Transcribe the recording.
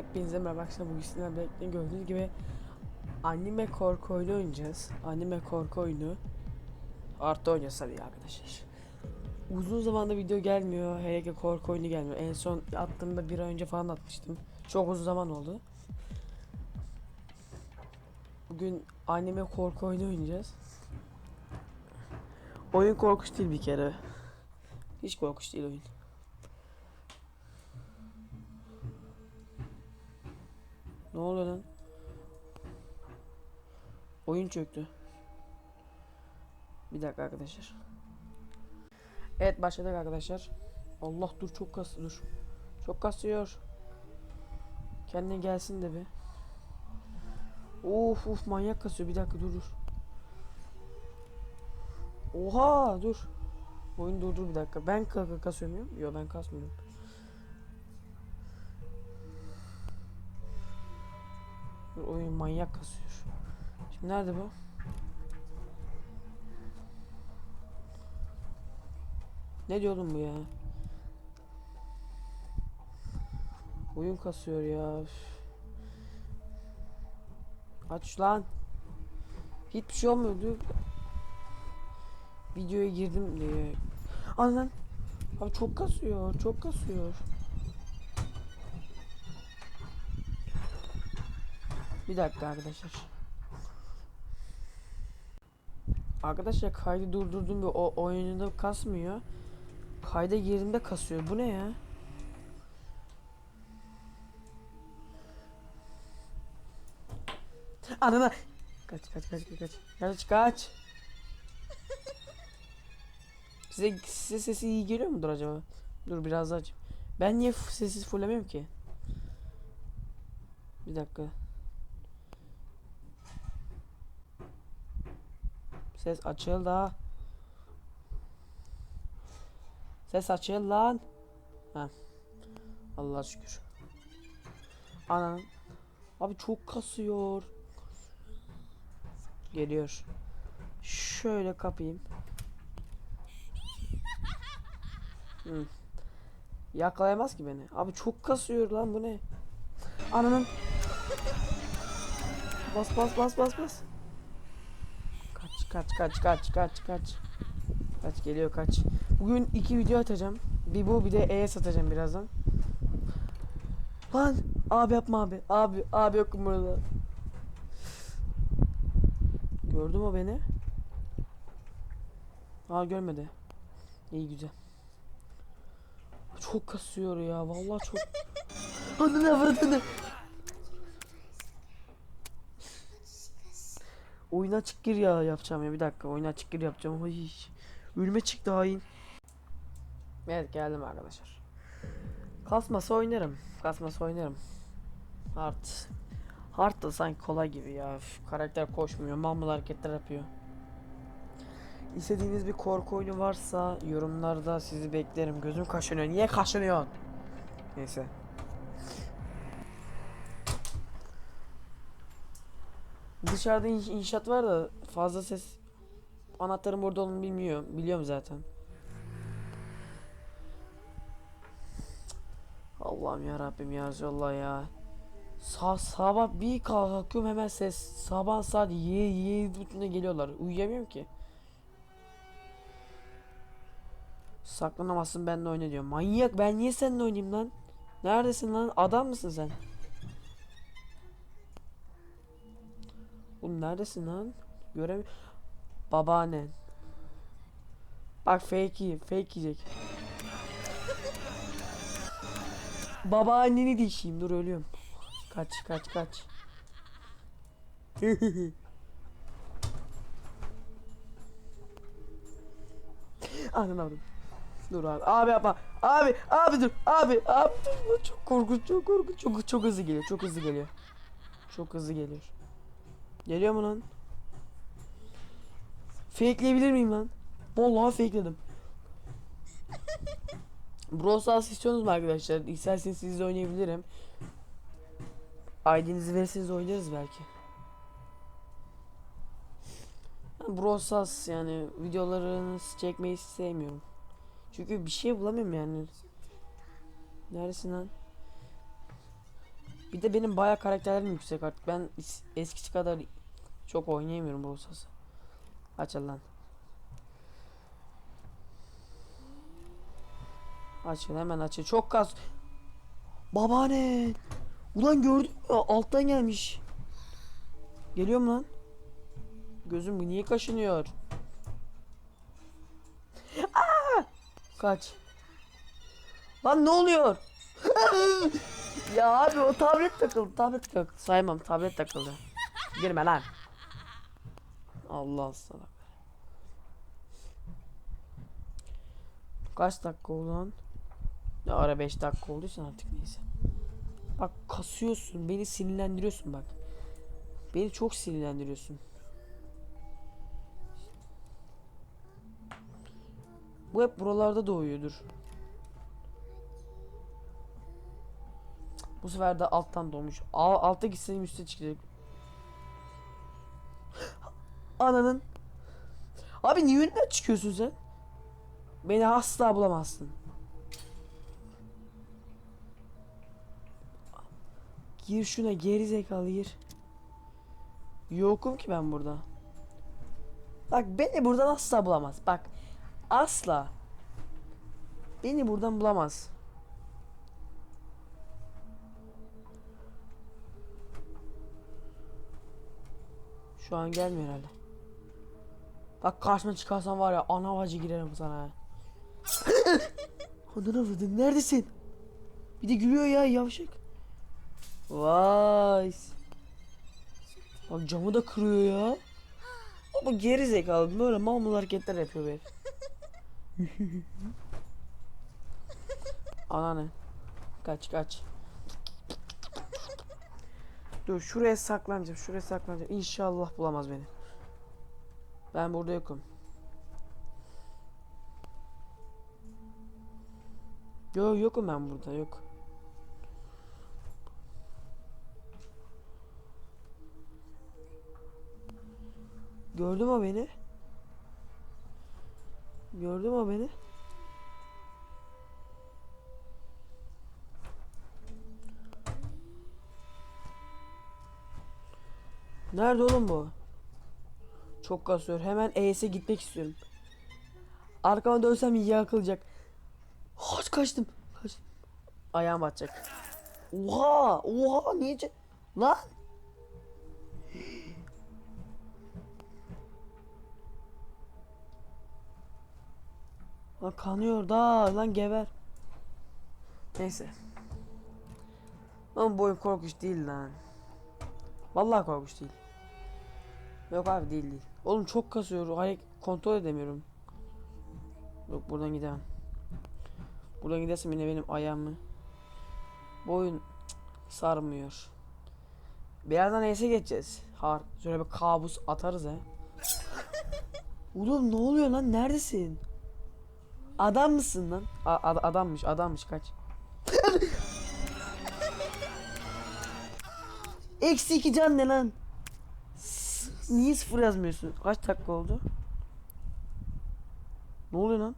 Hepinize merhaba arkadaşlar. Bugün sizlerle birlikte gördüğünüz gibi anime korku oyunu oynayacağız. Anime korku oyunu. Artı oynayacağız tabii arkadaşlar. Uzun zamanda video gelmiyor. Hele ki korku oyunu gelmiyor. En son attığımda bir ay önce falan atmıştım. Çok uzun zaman oldu. Bugün anime korku oyunu oynayacağız. Oyun korkunç değil bir kere. Hiç korkunç değil oyun. Ne oluyor lan? Oyun çöktü. Bir dakika arkadaşlar. Evet başladık arkadaşlar. Allah dur çok kas dur. Çok kasıyor. Kendine gelsin de bir. Of of manyak kasıyor. Bir dakika dur dur. Oha dur. Oyun durdur bir dakika. Ben ka- kasıyor muyum? Yok ben kasmıyorum. Dur, oyun manyak kasıyor. Şimdi nerede bu? Ne diyordum bu ya? Oyun kasıyor ya. Aç lan. Hiçbir şey olmuyordu. Videoya girdim diye. Anan. Abi çok kasıyor, çok kasıyor. Bir dakika arkadaşlar. Arkadaşlar kaydı durdurdum ve o oyununda kasmıyor. Kayda girdiğimde kasıyor. Bu ne ya? Anana. Kaç kaç kaç kaç kaç. Kaç. Size, size sesi iyi geliyor mudur acaba? Dur biraz daha açayım. Ben niye sessiz fullemiyorum ki? Bir dakika. Ses açıl da. Ses açıl lan. Ha. Allah şükür. Anam. Abi çok kasıyor. Geliyor. Şöyle kapayım. Hı. Yakalayamaz ki beni. Abi çok kasıyor lan bu ne? Ananın. Bas bas bas bas bas. Kaç kaç kaç kaç kaç kaç. Geliyor kaç. Bugün iki video atacağım. Bir bu bir de E'ye satacağım birazdan. Lan abi yapma abi. Abi abi yokum burada. Gördü mü beni? Aa görmedi. İyi güzel. Çok kasıyor ya. Vallahi çok. Ananı avradını. Oyuna açık gir ya yapacağım ya bir dakika oyuna açık gir yapacağım. Ay. Ölüme çıktı hain. Evet geldim arkadaşlar. Kasmasa oynarım. Kasmasa oynarım. Hard. Hard da sanki kolay gibi ya. Üf, karakter koşmuyor. Mammal hareketler yapıyor. İstediğiniz bir korku oyunu varsa yorumlarda sizi beklerim. Gözüm kaşınıyor. Niye kaşınıyorsun? Neyse. Dışarıda in- inşaat var da fazla ses anahtarın burada olduğunu bilmiyor. Biliyorum zaten. Allah'ım ya Rabbim ya Resulallah ya. Sa sabah bir kalkıyorum hemen ses. Sabah saat 7 buçukta geliyorlar. Uyuyamıyorum ki. Saklanamazsın benimle oyna diyor. Manyak ben niye seninle oynayayım lan? Neredesin lan? Adam mısın sen? Oğlum neredesin lan? Göremiyorum. Babaannen. Bak fake. Fake yiyecek. Babaanneni dişeyim. Dur ölüyorum. Kaç kaç kaç. Ananı avradım. Dur abi. Abi yapma. Abi abi dur. Abi abi dur. Çok korkunç çok korkunç. Çok çok hızlı geliyor. Çok hızlı geliyor. Çok hızlı geliyor. Geliyor mu lan? Fakeleyebilir miyim lan? Vallahi fakeledim. Brawl Stars istiyorsunuz mu arkadaşlar? İsterseniz sizle oynayabilirim. ID'nizi verirseniz oynarız belki. Brawl Stars yani videolarını çekmeyi sevmiyorum. Çünkü bir şey bulamıyorum yani. Neredesin lan? Bir de benim bayağı karakterlerim yüksek artık. Ben es- eskisi kadar çok oynayamıyorum bu Stars. Aç lan. Açın hemen açın. Çok kas. Babaanne. Ulan gördün mü? Alttan gelmiş. Geliyorum lan. Gözüm niye kaşınıyor? Aa! Kaç. Lan ne oluyor? Ya abi o tablet takıldı. Tablet takıldı. Saymam tablet takıldı. Girme lan. Allah sana. Kaç dakika oldu lan? Ne ara 5 dakika olduysa artık neyse. Bak kasıyorsun. Beni sinirlendiriyorsun bak. Beni çok sinirlendiriyorsun. Bu hep buralarda doğuyordur. Bu sefer de alttan doğmuş. Al, alta gitseydim üste çıkacak. Ananın. Abi niye önünden çıkıyorsun sen? Beni asla bulamazsın. Gir şuna geri zekalı gir. Yokum ki ben burada. Bak beni buradan asla bulamaz. Bak asla. Beni buradan bulamaz. Şu an gelmiyor herhalde. Bak karşıma çıkarsan var ya ana bacı girerim sana. Ananı avradın neredesin? Bir de gülüyor ya yavşak. Vay. Bak camı da kırıyor ya. Ama geri zekalı böyle mal hareketler yapıyor be. Ananı. Kaç kaç. Dur şuraya saklanacağım. Şuraya saklanacağım. İnşallah bulamaz beni. Ben burada yokum. Yok yokum ben burada yok. Gördü mü beni? Gördü mü beni? Nerede oğlum bu? Çok kasıyor. Hemen ES'e gitmek istiyorum. Arkama dönsem yakılacak. Kaç kaçtım. Kaçtım. Ayağım batacak. Oha! Oha! Niye? Lan! Lan kanıyor da lan geber. Neyse. Ama bu oyun korkunç değil lan. Vallahi korkunç değil. Yok abi değil değil. Oğlum çok kasıyor. Hayır kontrol edemiyorum. Yok buradan gidemem. Buradan gidersem yine benim ayağımı. Bu oyun sarmıyor. Birazdan neyse geçeceğiz. Har şöyle bir kabus atarız ha. Oğlum ne oluyor lan? Neredesin? Adam mısın lan? A- ad- adammış, adammış kaç. Eksi iki can ne lan? Niye sıfır yazmıyorsun? Kaç dakika oldu? Ne oluyor lan?